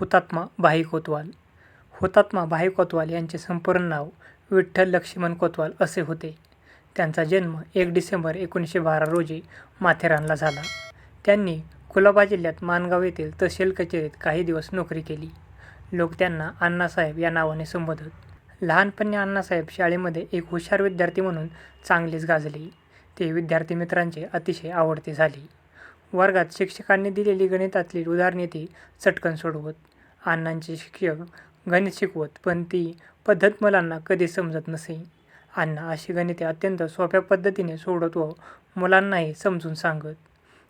हुतात्मा भाई कोतवाल हुतात्मा भाई कोतवाल यांचे संपूर्ण नाव विठ्ठल लक्ष्मण कोतवाल असे होते. त्यांचा जन्म एक डिसेंबर एकोणीसशे बारा रोजी माथेरानला झाला. त्यांनी कुलाबा जिल्ह्यात माणगाव येथील तहसील कचेरीत काही दिवस नोकरी केली. लोक त्यांना अण्णासाहेब या नावाने संबोधत. लहानपणी अण्णासाहेब शाळेमध्ये एक हुशार विद्यार्थी म्हणून चांगलेच गाजले. ते विद्यार्थी मित्रांचे अतिशय आवडते झाले. वर्गात शिक्षकांनी दिलेली गणितातली उदाहरणे ते चटकन सोडवत. अण्णांचे शिक्षक गणित शिकवत पण ती पद्धत मुलांना कधी समजत नसे. अण्णा अशी गणिते अत्यंत सोप्या पद्धतीने सोडवत व मुलांनाही समजून सांगत.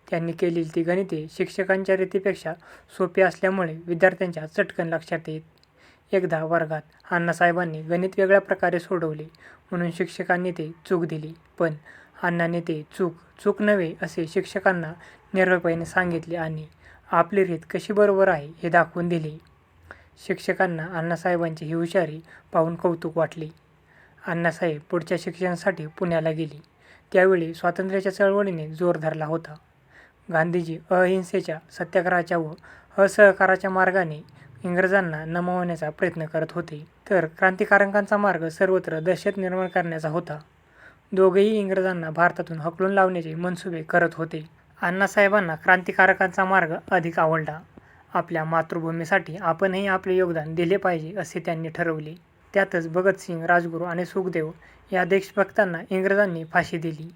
त्यांनी केलेली ती गणिते शिक्षकांच्या रीतीपेक्षा सोपी असल्यामुळे विद्यार्थ्यांच्या चटकन लक्षात येत. एकदा वर्गात अण्णासाहेबांनी गणित वेगळ्या प्रकारे सोडवले म्हणून शिक्षकांनी ते चूक दिली पण अण्णांनी ते चूक चूक नव्हे असे शिक्षकांना निर्भयपणे सांगितले आणि आपली रीत कशी बरोबर आहे हे दाखवून दिले. शिक्षकांना अण्णासाहेबांची ही हुशारी पाहून कौतुक वाटले. अण्णासाहेब पुढच्या शिक्षणासाठी पुण्याला गेले. त्यावेळी स्वातंत्र्याच्या चळवळीने जोर धरला होता. गांधीजी अहिंसेच्या, सत्याग्रहाच्या व असहकाराच्या मार्गाने इंग्रजांना नमवण्याचा प्रयत्न करत होते तर क्रांतिकारकांचा मार्ग सर्वत्र दहशत निर्माण करण्याचा होता. दोघेही इंग्रजांना भारतातून हकलून लावण्याचे मनसुबे करत होते. अण्णासाहेबांना क्रांतिकारकांचा मार्ग अधिक आवडला. आपल्या मातृभूमीसाठी आपणही आपले योगदान दिले पाहिजे असे त्यांनी ठरवले. त्यातच भगतसिंग, राजगुरू आणि सुखदेव या देशभक्तांना इंग्रजांनी फाशी दिली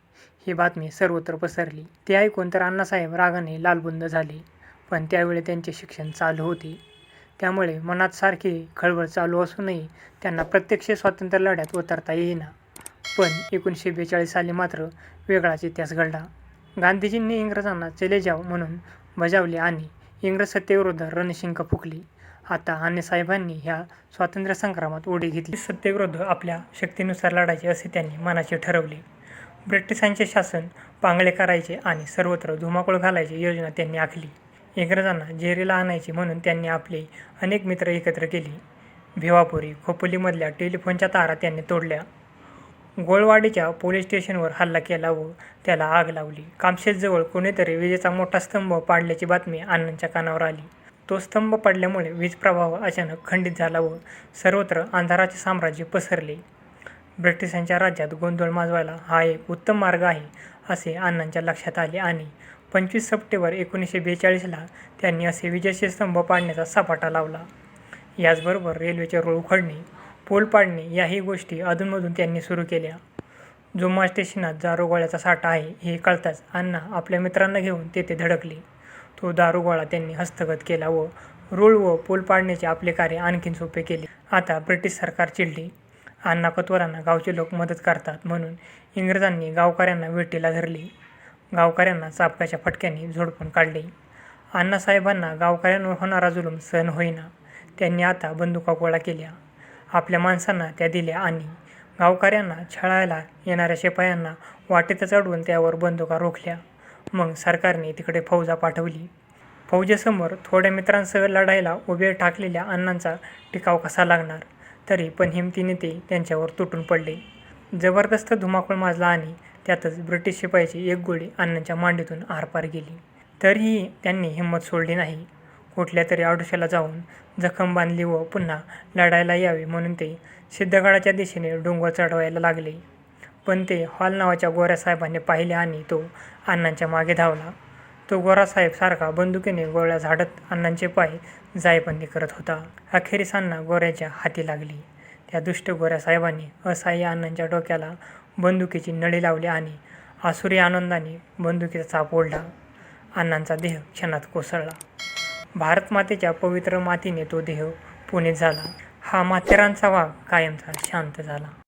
ही बातमी सर्वत्र पसरली. ते ऐकून तर अण्णासाहेब रागाने लालबुंद झाले. पण त्यावेळी त्यांचे शिक्षण चालू होते. त्यामुळे मनात सारखी खळबळ चालू असूनही त्यांना प्रत्यक्ष स्वातंत्र्य लढ्यात उतरता येईना. पण एकोणीसशे बेचाळीस साली मात्र वेगळाच इतिहास घडला. गांधीजींनी इंग्रजांना चले जाव म्हणून बजावले आणि इंग्रज सत्तेविरुद्ध रणशिंग फुंकली. आता अण्णासाहेबांनी ह्या स्वातंत्र्यसंग्रामात उडी घेतली. सत्तेविरुद्ध आपल्या शक्तीनुसार लढायचे असे त्यांनी मनाचे ठरवले. ब्रिटिशांचे शासन पांगळे करायचे आणि सर्वत्र धुमाकूळ घालायची योजना त्यांनी आखली. इंग्रजांना जेरीला आणायची म्हणून त्यांनी आपले अनेक मित्र एकत्र केले. भिवापुरी, खोपोलीमधल्या टेलिफोनच्या तारा त्यांनी तोडल्या. गोळवाडीच्या पोलीस स्टेशनवर हल्ला केला व त्याला आग लावली. कामशेतजवळ कोणीतरी विजेचा मोठा स्तंभ पाडल्याची बातमी अण्णांच्या कानावर आली. तो स्तंभ पडल्यामुळे वीज प्रभाव अचानक खंडित झाला व सर्वत्र अंधाराचे साम्राज्य पसरले. ब्रिटिशांच्या राज्यात गोंधळ माजवायला हा एक उत्तम मार्ग आहे असे अण्णांच्या लक्षात आले आणि पंचवीस सप्टेंबर एकोणीसशे बेचाळीसला त्यांनी असे विजेचे स्तंभ पाडण्याचा सपाटा लावला. याचबरोबर रेल्वेचे रूळ उखडणे, पोल पाडणे याही गोष्टी अधूनमधून त्यांनी सुरू केल्या. जोमा स्टेशनात दारुगोळ्याचा साठा आहे हे कळताच अण्णा आपल्या मित्रांना घेऊन तेथे धडकले. तो दारुगोळा त्यांनी हस्तगत केला व रूळ व पोल पाडण्याचे आपले कार्य आणखी सोपे केले. आता ब्रिटिश सरकार चिडले. अण्णा कोतवालांना गावचे लोक मदत करतात म्हणून इंग्रजांनी गावकऱ्यांना वेटीला धरले. गावकऱ्यांना चाबकाच्या फटक्याने झोडपून काढले. अण्णासाहेबांना गावकऱ्यांवर होणारा जुलूम सहन होईना. त्यांनी आता बंदुका गोळा केल्या. आपल्या माणसांना त्या दिल्या आणि गावकऱ्यांना छळायला येणाऱ्या शिपायांना वाटेत चढवून त्यावर बंदुका रोखल्या. मग सरकारने तिकडे फौजा पाठवली. फौजेसमोर थोड्या मित्रांसह लढायला उभे ठाकलेल्या अण्णांचा टिकाव कसा लागणार? तरी पण हिमतीने ते त्यांच्यावर तुटून पडले. जबरदस्त धुमाकूळ माजला आणि त्यातच ब्रिटिश शिपायाची एक गोळी अण्णांच्या मांडीतून आरपार गेली. तरीही त्यांनी हिंमत सोडली नाही. कुठल्या तरी आडोशाला जाऊन जखम बांधली व पुन्हा लढायला यावे म्हणून ते सिद्धगडाच्या दिशेने डोंगर चढवायला लागले. पण ते हॉल नावाच्या गोऱ्यासाहेबाने पाहिले आणि तो अण्णांच्या मागे धावला. तो गोरासाहेब सारखा बंदुकीने गोळ्या झाडत अण्णांचे पाय जायबंदी करत होता. अखेरीस अण्णा गोऱ्याच्या हाती लागली त्या दुष्ट गोऱ्यासाहेबाने असहाय्य अण्णांच्या डोक्याला बंदुकीची नळी लावली आणि आसुरी आनंदाने बंदुकीचा चाप ओढला. अण्णांचा देह क्षणात कोसळला. भारतमातेच्या पवित्र मातीने तो देह पुनीत झाला. हा माथेरानचा वाघ कायमचा शांत झाला.